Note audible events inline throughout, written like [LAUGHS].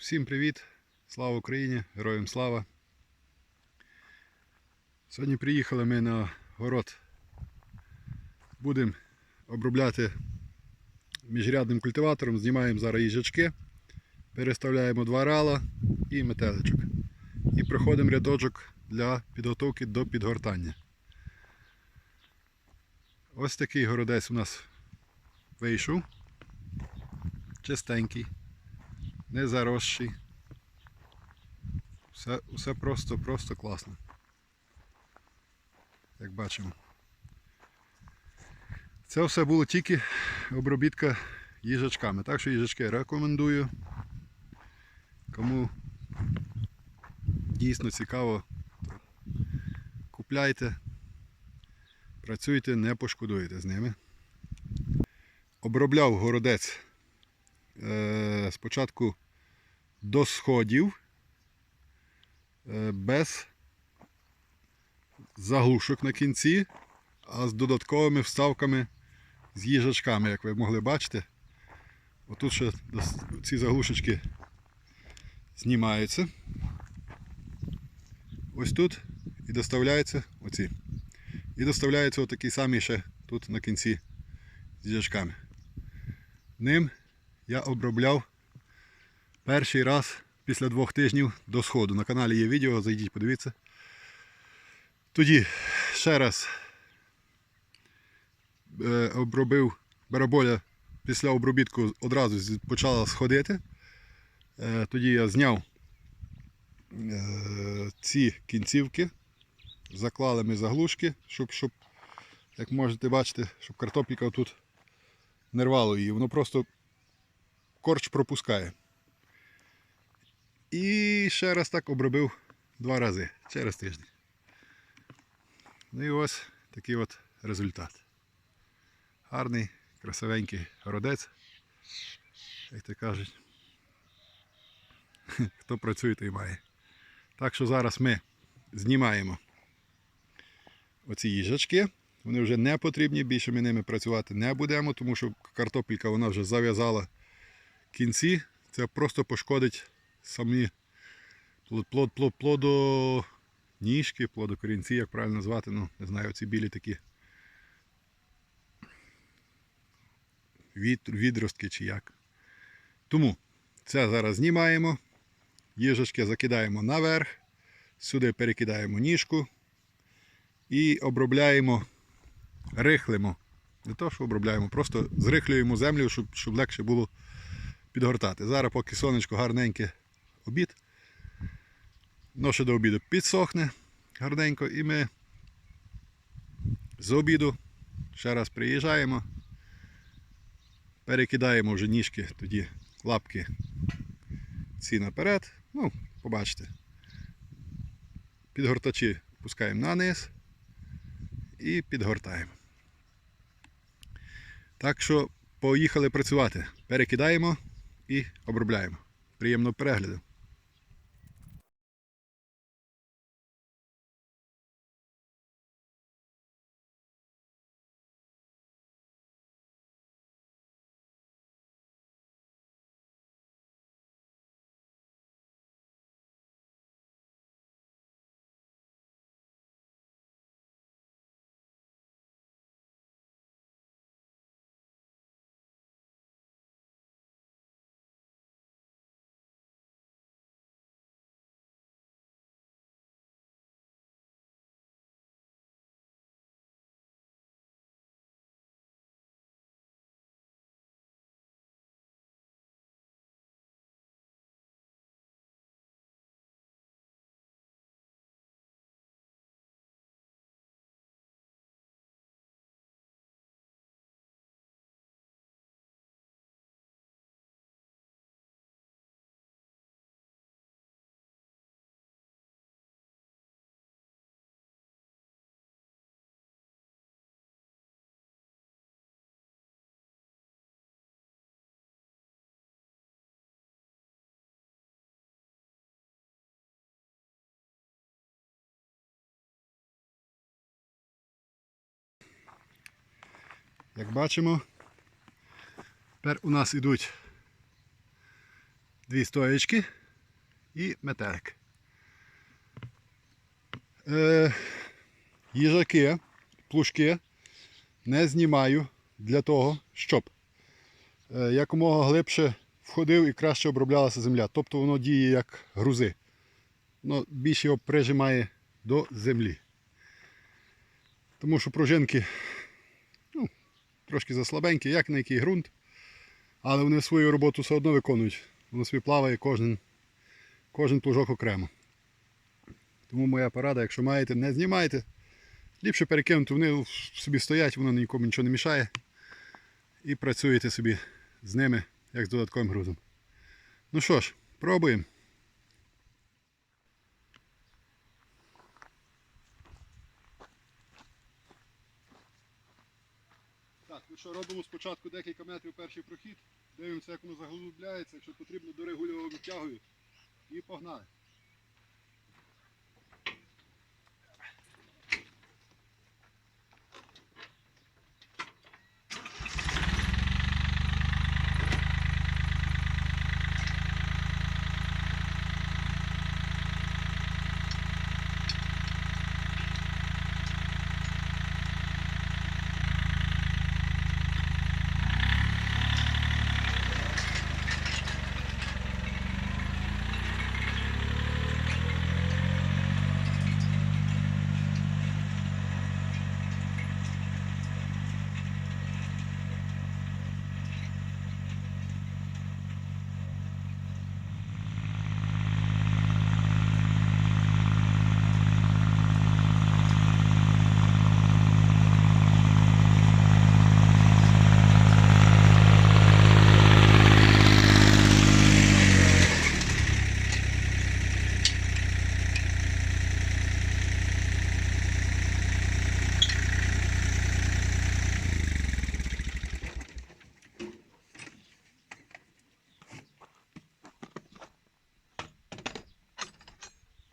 Всім привіт! Слава Україні! Героям слава! Сьогодні приїхали ми на город. Будемо обробляти міжрядним культиватором, знімаємо зараз їжачки, переставляємо два рала і метеличок. І проходимо рядочок для підготовки до підгортання. Ось такий городець у нас вийшов. Чистенький не заросший. Все, все просто, просто класно. Як бачимо. Це все було тільки обробітка їжачками. Так що їжачки рекомендую. Кому дійсно цікаво, купляйте, працюйте, не пошкодуєте з ними. Обробляв городець е, спочатку до сходів е, без заглушок на кінці, а з додатковими вставками з їжачками, як ви могли бачити. Отут ще ці заглушечки знімаються. Ось тут і доставляються оці. І доставляються отакі самі ще тут на кінці з їжачками. Ним я обробляв перший раз після двох тижнів до сходу. На каналі є відео, зайдіть, подивіться. Тоді ще раз е, обробив бараболя після обробітку одразу почала сходити. Е, тоді я зняв е, ці кінцівки, заклали ми заглушки, щоб, щоб, як можете бачити, щоб картопелька тут не рвало її. Воно просто корч пропускає. І ще раз так обробив два рази через тиждень. Ну і ось такий от результат. Гарний, красивенький городець, як то кажуть. [LAUGHS] Хто працює, той має. Так що зараз ми знімаємо оці їжачки. Вони вже не потрібні, більше ми ними працювати не будемо, тому що картопелька вона вже зав'язала кінці. Це просто пошкодить самі плод, плод, плод, плодоніжки, плодокорінці, як правильно назвати, ну, не знаю, оці білі такі від, відростки чи як. Тому це зараз знімаємо, їжачки закидаємо наверх, сюди перекидаємо ніжку і обробляємо, рихлимо. Не то, що обробляємо, просто зрихлюємо землю, щоб, щоб легше було підгортати. Зараз, поки сонечко гарненьке обід, но ще до обіду підсохне гарненько і ми з обіду ще раз приїжджаємо, перекидаємо вже ніжки, тоді лапки ці наперед. Ну, побачите. Підгортачі пускаємо на низ і підгортаємо. Так що поїхали працювати. Перекидаємо і обробляємо. Приємного перегляду. Як бачимо, тепер у нас ідуть дві стоячки і метелик. Е, їжаки, плужки не знімаю для того, щоб е, якомога глибше входив і краще оброблялася земля. Тобто воно діє як грузи. Воно більше його прижимає до землі. Тому що пружинки трошки заслабенькі, як на який ґрунт, але вони свою роботу все одно виконують. Воно собі плаває кожен, кожен плужок окремо. Тому моя порада, якщо маєте, не знімайте. Ліпше перекинути, вони собі стоять, воно нікому нічого не мішає. І працюєте собі з ними, як з додатковим грузом. Ну що ж, пробуємо. Що, робимо спочатку декілька метрів перший прохід, дивимося, як воно заглубляється, якщо потрібно, дорегулюємо тягою і погнали.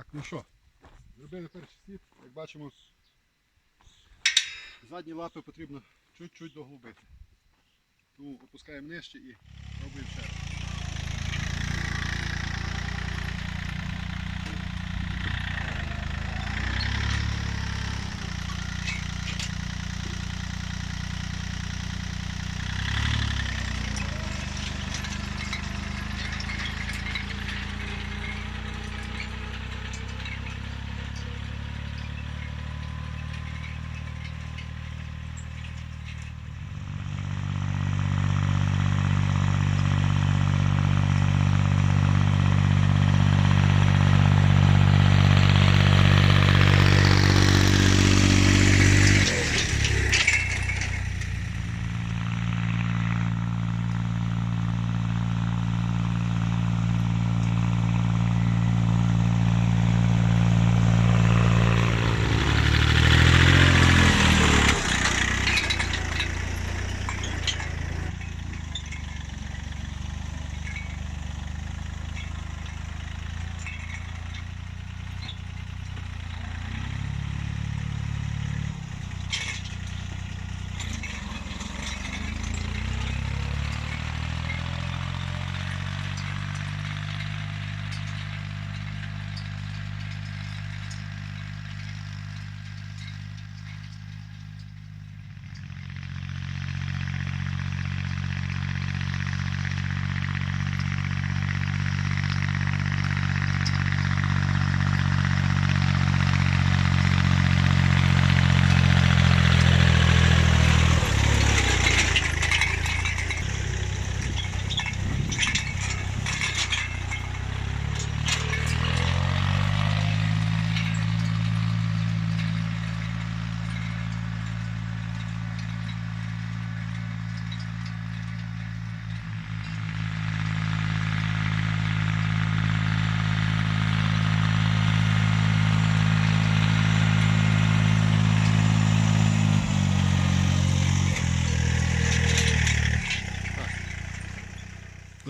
Так, ну що, зробили перший слід, як бачимо, задні лапи потрібно чуть-чуть доглубити. Тому опускаємо нижче і пробуємо ще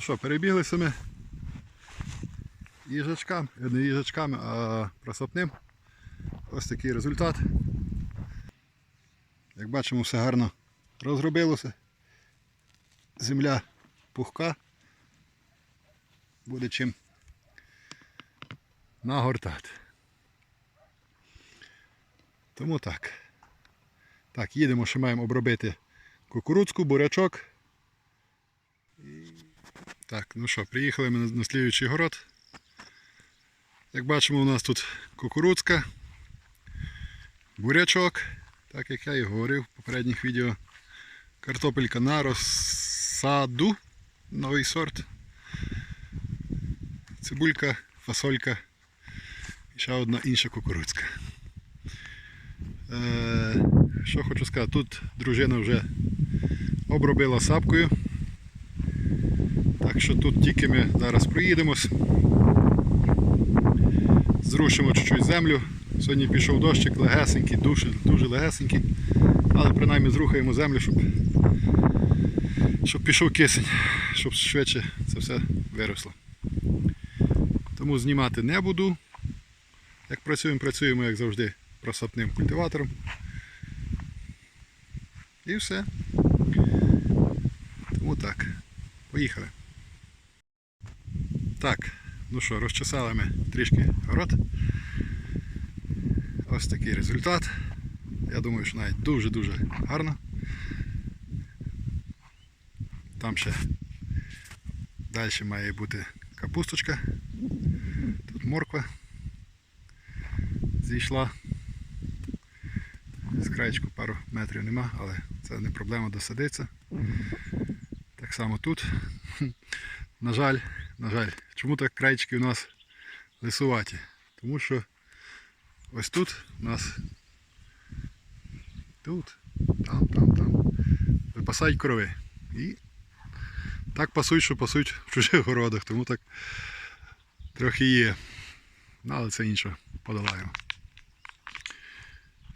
Ну що, перебіглися ми їжачкам, е, не їжачками, а просопним. Ось такий результат. Як бачимо, все гарно розробилося. Земля пухка. буде чим нагортати. Тому так. Так, їдемо, ще маємо обробити кукурудзку, бурячок. Так, ну що, приїхали ми на слідуючий город. Як бачимо, у нас тут кукурудзка, бурячок, так як я і говорив в попередніх відео. Картопелька на розсаду, новий сорт. Цибулька, фасолька і ще одна інша кукурудзка. Е, що хочу сказати, тут дружина вже обробила сапкою. Так що тут тільки ми зараз проїдемось. Зрушимо чуть-чуть землю. Сьогодні пішов дощик легесенький, дуже, дуже легесенький. Але принаймні зрухаємо землю, щоб, щоб пішов кисень, щоб швидше це все виросло. Тому знімати не буду. Як працюємо, працюємо, як завжди, просапним культиватором. І все. Тому так. Поїхали. Так, ну що, розчесали ми трішки город. Ось такий результат. Я думаю, що навіть дуже-дуже гарно. Там ще далі має бути капусточка. Тут морква зійшла. З краєчку пару метрів нема, але це не проблема досадиться. Так само тут. [LAUGHS] На жаль, на жаль, чому так крайчики у нас лисуваті? Тому що ось тут у нас тут, там, там, там випасають корови. І так пасують, що пасують в чужих городах, тому так трохи є. Ну, але це інше подолаємо.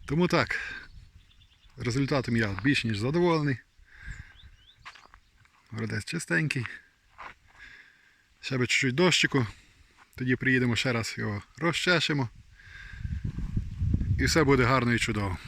Тому так, результатом я більш ніж задоволений. Городець чистенький. Ще би чуть-чуть дощику. Тоді приїдемо ще раз його розчешемо. І все буде гарно і чудово.